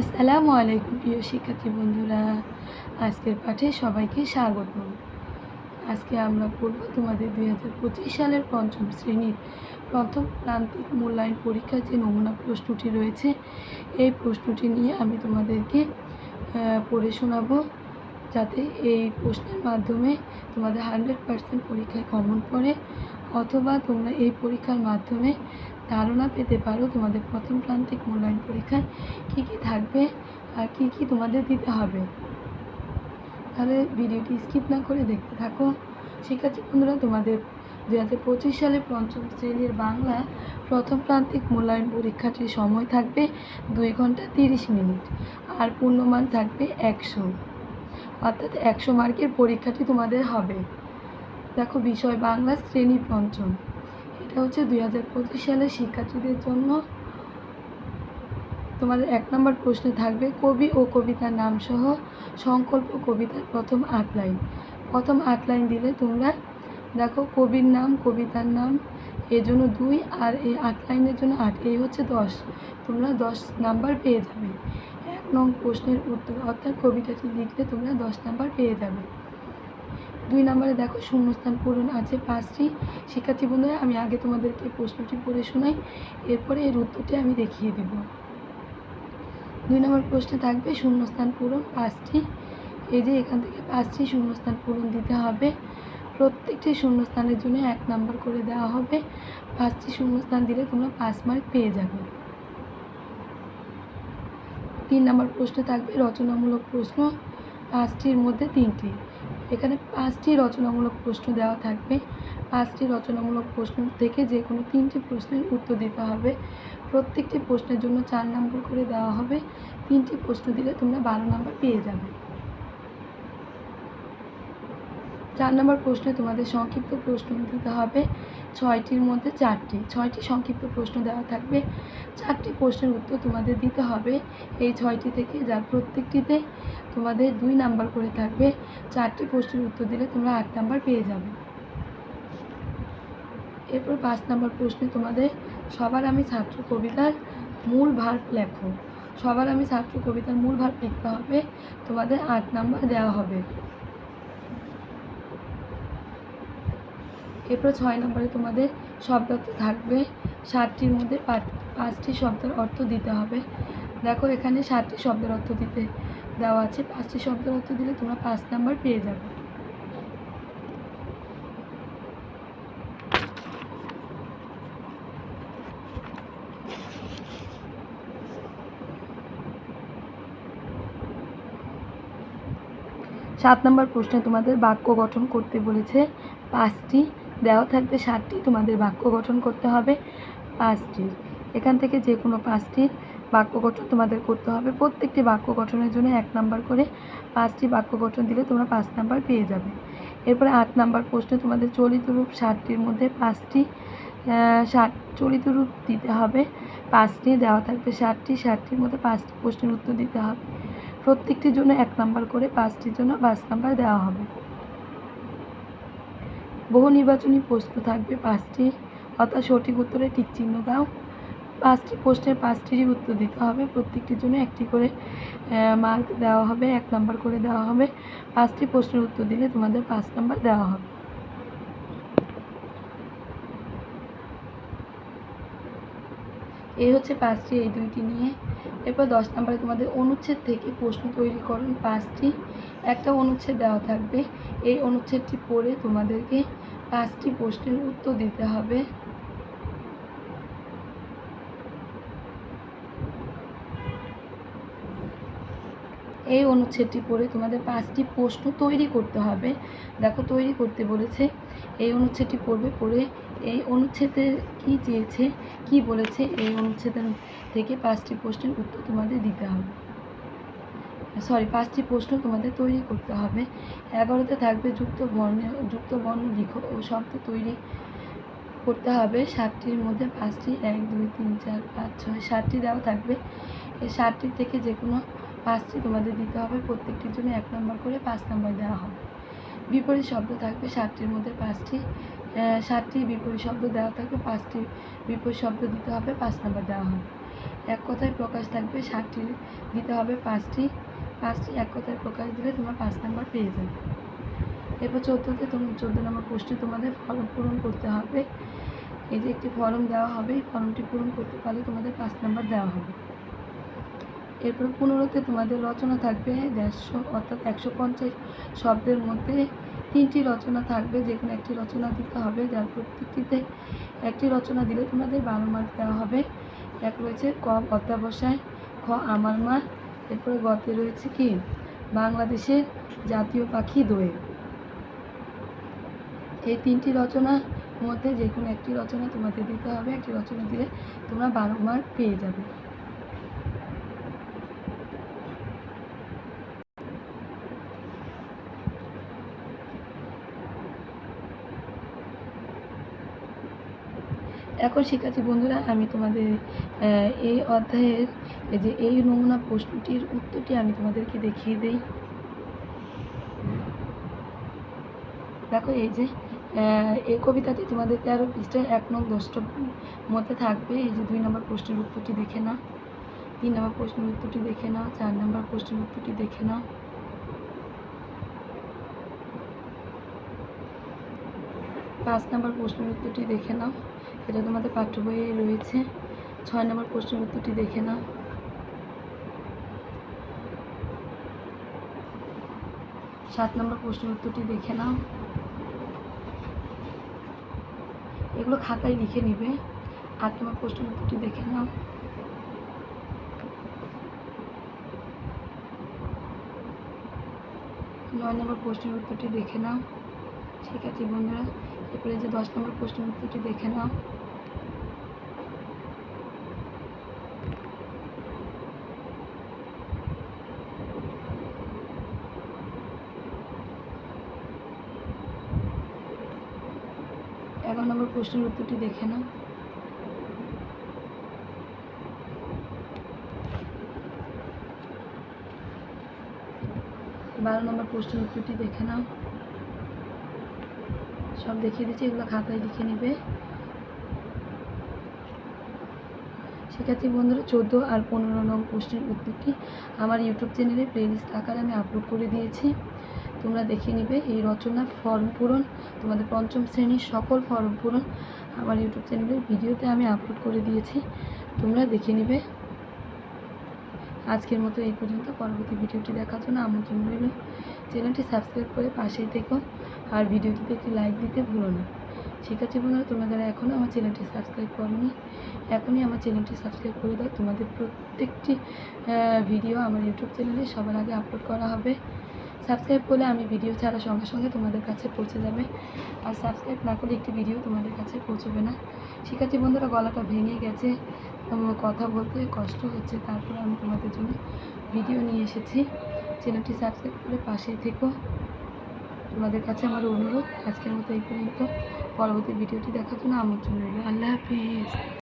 আসসালামু আলাইকুম প্রিয় শিক্ষার্থী বন্ধুরা। আজকের পাঠে সবাইকে স্বাগত আজকে আমরা পড়ব তোমাদের দুই হাজার পঁচিশ সালের পঞ্চম শ্রেণির প্রথম প্রান্তিক মূল্যায়ন পরীক্ষার যে নমুনা প্রশ্নটি রয়েছে, এই প্রশ্নটি নিয়ে আমি তোমাদেরকে পড়ে শোনাবো। যাতে এই প্রশ্নের মাধ্যমে তোমাদের হান্ড্রেড পার্সেন্ট পরীক্ষায় কমন পড়ে। অথবা তোমরা এই পরীক্ষার মাধ্যমে ধারণা পেতে পারো তোমাদের প্রথম প্রান্তিক মূল্যায়ন পরীক্ষায় কী কী থাকবে আর কী কী তোমাদের দিতে হবে। তাহলে ভিডিওটি স্কিপ না করে দেখতে থাকো। শিক্ষার্থী বন্ধুরা, তোমাদের দু হাজার পঁচিশ সালে পঞ্চম শ্রেণির বাংলা প্রথম প্রান্তিক মূল্যায়ন পরীক্ষাটির সময় থাকবে দুই ঘণ্টা তিরিশ মিনিট আর পূর্ণমান থাকবে একশো। অর্থাৎ একশো মার্কের পরীক্ষাটি তোমাদের হবে। দেখো বিষয় বাংলা শ্রেণি পঞ্চম। এটা হচ্ছে দুই হাজার পঁচিশ সালের শিক্ষার্থীদের জন্য। তোমাদের এক নম্বর প্রশ্নে থাকবে, কবি ও কবিতার নাম সহ সংকল্প কবিতার প্রথম আট লাইন। প্রথম আট লাইন দিলে তোমরা দেখো কবির নাম, কবিতার নাম, এর জন্য দুই আর এই আট লাইনের জন্য আট, এই হচ্ছে দশ। তোমরা দশ নাম্বার পেয়ে যাবে। এক নং প্রশ্নের উত্তর অর্থাৎ কবিতাটি লিখলে তোমরা দশ নাম্বার পেয়ে যাবে। দুই নম্বরে দেখো শূন্যস্থান পূরণ আছে পাঁচটি। শিক্ষার্থী বন্ধুরা, আমি আগে তোমাদেরকে প্রশ্নটি পড়ে শোনাই। এরপরে এর উত্তরটি আমি দেখিয়ে দেব। দুই নম্বর প্রশ্নে থাকবে, শূন্যস্থান পূরণ পাঁচটি। এই যে এখান থেকে পাঁচটি শূন্যস্থান পূরণ দিতে হবে। প্রত্যেকটি শূন্যস্থানের জন্য এক নাম্বার করে দেওয়া হবে। পাঁচটি শূন্যস্থান দিলে তোমরা পাঁচ মার্ক পেয়ে যাবে। তিন নম্বর প্রশ্নে থাকবে, রচনামূলক প্রশ্ন। পাঁচটির মধ্যে তিনটি। এখানে পাঁচটি রচনামূলক প্রশ্ন দেওয়া থাকবে। পাঁচটি রচনামূলক প্রশ্ন থেকে যে কোনো তিনটি প্রশ্নের উত্তর দিতে হবে। প্রত্যেকটি প্রশ্নের জন্য চার নম্বর করে দেওয়া হবে। তিনটি প্রশ্ন দিলে তোমরা বারো নম্বর পেয়ে যাবে। চার নম্বর প্রশ্নে তোমাদের সংক্ষিপ্ত প্রশ্ন দিতে হবে। ছয়টির মধ্যে চারটি। ছয়টি সংক্ষিপ্ত প্রশ্ন দেওয়া থাকবে। চারটি প্রশ্নের উত্তর তোমাদের দিতে হবে। এই ছয়টি থেকে যার প্রত্যেকটিতে তোমাদের দুই নাম্বার করে থাকবে, চারটি প্রশ্নের উত্তর দিলে তোমরা আট নাম্বার পেয়ে যাবে। এরপর পাঁচ নাম্বার প্রশ্নে তোমাদের, সবার আমি ছাত্র কবিতার মূল ভার লেখো। সবার আমি ছাত্র কবিতার মূল ভার লিখতে হবে। তোমাদের আট নাম্বার দেওয়া হবে। এরপর ছয় নম্বরে তোমাদের শব্দার্থ থাকবে। সাতটির মধ্যে পাঁচ- পাঁচটি শব্দের অর্থ দিতে হবে। দেখো, এখানে সাতটি শব্দের অর্থ দিতে দেওয়া আছে। পাঁচটি শব্দের অর্থ দিলে তোমরা পাঁচ নাম্বার পেয়ে যাবে। সাত নম্বর প্রশ্নে তোমাদের বাক্য গঠন করতে বলেছে পাঁচটি দেওয়া থাকবে সাতটি, তোমাদের বাক্য গঠন করতে হবে পাঁচটি এখান থেকে যে কোনো পাঁচটির বাক্য গঠন তোমাদের করতে হবে। প্রত্যেকটি বাক্য গঠনের জন্য এক নাম্বার করে পাঁচটি বাক্য গঠন দিলে তোমরা পাঁচ নাম্বার পেয়ে যাবে। এরপরে আট নাম্বার প্রশ্নে তোমাদের চলিত রূপ ষাটটির মধ্যে পাঁচটি ষাট চলিত রূপ দিতে হবে। পাঁচটি দেওয়া থাকবে ষাটটি ষাটটির মধ্যে পাঁচটি প্রশ্নের উত্তর দিতে হবে। প্রত্যেকটির জন্য এক নাম্বার করে পাঁচটির জন্য পাঁচ নাম্বার দেওয়া হবে। বহু নির্বাচনী প্রশ্ন থাকবে, পাঁচটি। অর্থাৎ সঠিক উত্তরে ঠিক চিহ্ন দাও। পাঁচটি প্রশ্নের পাঁচটিরই উত্তর দিতে হবে। প্রত্যেকটির জন্য একটি করে মার্ক দেওয়া হবে, এক নাম্বার করে দেওয়া হবে। পাঁচটি প্রশ্নের উত্তর দিলে তোমাদের পাঁচ নাম্বার দেওয়া হবে। এই হচ্ছে পাঁচটি, এই দুইটি নিয়ে। এরপর দশ নম্বরে তোমাদের অনুচ্ছেদ থেকে প্রশ্ন তৈরি করুন পাঁচটি। একটা অনুচ্ছেদ দেওয়া থাকবে। এই অনুচ্ছেদটি পড়ে তোমাদেরকে পাঁচটি প্রশ্নের উত্তর দিতে হবে। এই অনুচ্ছেদটি পড়ে তোমাদের পাঁচটি প্রশ্ন তৈরি করতে হবে। দেখো, তৈরি করতে বলেছে, এই অনুচ্ছেদটি পড়বে পড়ে, এই অনুচ্ছেদের কি চেয়েছে, কি বলেছে, এই অনুচ্ছেদের থেকে পাঁচটি প্রশ্নের উত্তর তোমাদের দিতে হবে। সরি পাঁচটি প্রশ্ন তোমাদের তৈরি করতে হবে। এগারোতে থাকবে যুক্ত বর্ণ যুক্ত বর্ণ লিখো ও শব্দ তৈরি করতে হবে। সাতটির মধ্যে পাঁচটি, এক, দুই, তিন, চার, পাঁচ, ছয়, সাতটি দেওয়া থাকবে। এই সাতটি থেকে যে কোনো পাঁচটি তোমাদের দিতে হবে, প্রত্যেকটির জন্য এক নম্বর করে পাঁচ নম্বর দেওয়া হবে। বিপরীত শব্দ থাকবে সাতটির মধ্যে পাঁচটি সাতটি বিপরীত শব্দ দেওয়া থাকবে, পাঁচটি বিপরীত শব্দ দিতে হবে, পাঁচ নম্বর দেওয়া হবে। এক কথায় প্রকাশ থাকবে ষাটটি দিতে হবে, পাঁচটি পাঁচটি এক কথায় প্রকাশ দিলে তোমরা পাঁচ নম্বর পেয়ে যাবে। এরপর চোদ্দোতে তুমি, চোদ্দ নম্বর পোস্টে তোমাদের ফর্ম পূরণ করতে হবে। এই যে একটি ফর্ম দেওয়া হবে, এই ফর্মটি পূরণ করতে পারলে তোমাদের পাঁচ নম্বর দেওয়া হবে। এরপর পনেরোতে তোমাদের রচনা থাকবে দেড়শো অর্থাৎ একশো পঞ্চাশ শব্দের মধ্যে তিনটি রচনা থাকবে যে কোনো একটি রচনা দিতে হবে, যার প্রত্যেকটিতে একটি রচনা দিলে তোমাদের বারো মার্ক দেওয়া হবে। এক রয়েছে ক অধ্যাবসায়, খ আমার মা, এরপরে গতে রয়েছে কি? বাংলাদেশের জাতীয় পাখি দোয়ে। এই তিনটি রচনার মধ্যে যে কোনো একটি রচনা তোমাদের দিতে হবে, একটি রচনা দিলে তোমরা বারো মার্ক পেয়ে যাবে। এখন শিক্ষার্থী বন্ধুরা, আমি তোমাদের এই অধ্যায়ের যে এই নমুনা প্রশ্নটির উত্তরটি আমি তোমাদেরকে দেখিয়ে দেই। দেখো এই যে এই কবিতাটি তোমাদের তেরো পৃষ্ঠায় এক নং দশটার মধ্যে থাকবে। এই যে দুই নম্বর প্রশ্নের উত্তরটি দেখে নাও। তিন নম্বর প্রশ্নের উত্তরটি দেখে নাও। চার নম্বর প্রশ্নের উত্তরটি দেখে নাও। পাঁচ নম্বর প্রশ্নের উত্তরটি দেখে নাও। এটা তোমাদের পাঠ্য বইয়ে রয়েছে। ছয় নম্বর প্রশ্নের উত্তরটি দেখে নাও। সাত নম্বর প্রশ্নের উত্তরটি দেখে নাও। এগুলো খাতায় লিখে নিবে। আট নম্বর প্রশ্নের উত্তরটি দেখে নাও। নয় নম্বর প্রশ্নের উত্তরটি দেখে নাও। ঠিক আছে বন্ধুরা, এরপরে যে দশ নম্বর প্রশ্নের উত্তরটি দেখে নাও। এগারো নম্বর প্রশ্নের উত্তরটি দেখে নাও। বারো নম্বর প্রশ্নের উত্তরটি দেখে নাও। সব দেখিয়ে দিচ্ছি, এগুলো খাতায় লিখে নেবে। শিক্ষার্থী বন্ধুরা, চোদ্দ আর পনেরো নং প্রশ্নের উত্তরটি আমার ইউটিউব চ্যানেলে প্লেলিস্ট আকারে আমি আপলোড করে দিয়েছি। তোমরা দেখে নিবে এই রচনা, ফর্ম পূরণ, তোমাদের পঞ্চম শ্রেণির সকল ফর্ম পূরণ আমার ইউটিউব চ্যানেলের ভিডিওতে আমি আপলোড করে দিয়েছি। তোমরা দেখে নিবে। আজকের মতো এই পর্যন্ত, পরবর্তী ভিডিওটি দেখার জন্য আমন্ত্রণ রইল। চ্যানেলটি সাবস্ক্রাইব করে পাশেই থেকো আর ভিডিওটিতে একটি লাইক দিতে ভুলো না। শিক্ষার্থী বন্ধুরা, তোমরা যারা এখনও আমার চ্যানেলটি সাবস্ক্রাইব করনি, এখনই আমার চ্যানেলটি সাবস্ক্রাইব করে দাও। তোমাদের প্রত্যেকটি ভিডিও আমার ইউটিউব চ্যানেলে সবার আগে আপলোড করা হবে। সাবস্ক্রাইব করলে আমি ভিডিও ছাড়া সঙ্গে সঙ্গে তোমাদের কাছে পৌঁছে যাবে। আর সাবস্ক্রাইব না করলে একটি ভিডিও তোমাদের কাছে পৌঁছবে না। শিক্ষার্থী বন্ধুরা, গলাটা ভেঙে গেছে। কথা বলতে কষ্ট হচ্ছে, তারপরে আমি তোমাদের জন্য ভিডিও নিয়ে এসেছি। চ্যানেলটি সাবস্ক্রাইব করে পাশেই থেকো। তোমাদের কাছে আমার অনুরোধ, আজকের মতো এই পর্যন্ত। পরবর্তী ভিডিওটি দেখার জন্য আমন্ত্রণ রইল। আল্লাহ হাফিজ।